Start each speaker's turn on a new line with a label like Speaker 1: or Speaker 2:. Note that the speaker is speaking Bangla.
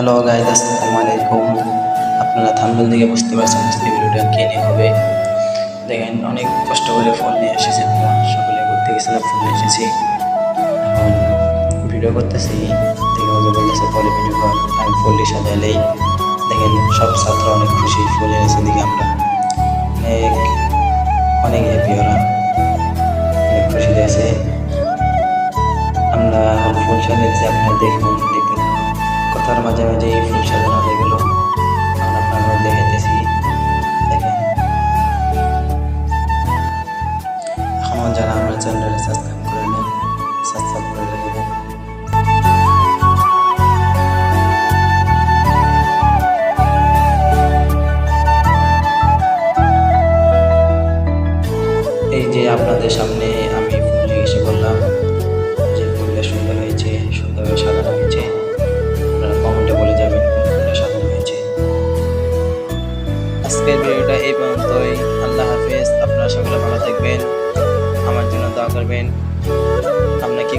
Speaker 1: হ্যালো গাইজ আসসালামু আলাইকুম আপনারা থাম্বেল দিকে বুঝতে পারছেন আজকে ভিডিওটা কে নিয়ে হবে। দেখেন, অনেক কষ্ট করে ফোন নিয়ে এসেছি আমরা সকলে ঘুরতে গেছিলাম ফোন নিয়ে এসেছি। এখন ভিডিও করতেছি। দেখে ওকে বলতেছে পরে ভিডিও কর আমি ফুলটি সাজাইলেই দেখেন, সব ছাত্র অনেক খুশি, ফুল এনেছে দিকে আমরা। অনেক অনেক হ্যাপি ওরা। অনেক খুশি আছে। আমরা ফুল সাজিয়েছি আপনারা দেখুন কথার মাঝে মাঝে এই ফুল সাজানো হয়ে গেল। আপনারা দেখাইতেছি। দেখেন। যারা আমরা চ্যানেলটা সাবস্ক্রাইব করে নেন সাবস্ক্রাইব করে রেখে এই যে আপনাদের সামনে আমি আজকের ভিডিওটা এই পর্যন্তই। আল্লাহ হাফিজ। আপনারা সকলে ভালো থাকবেন। আমার জন্য দোয়া করবেন। আপনার কি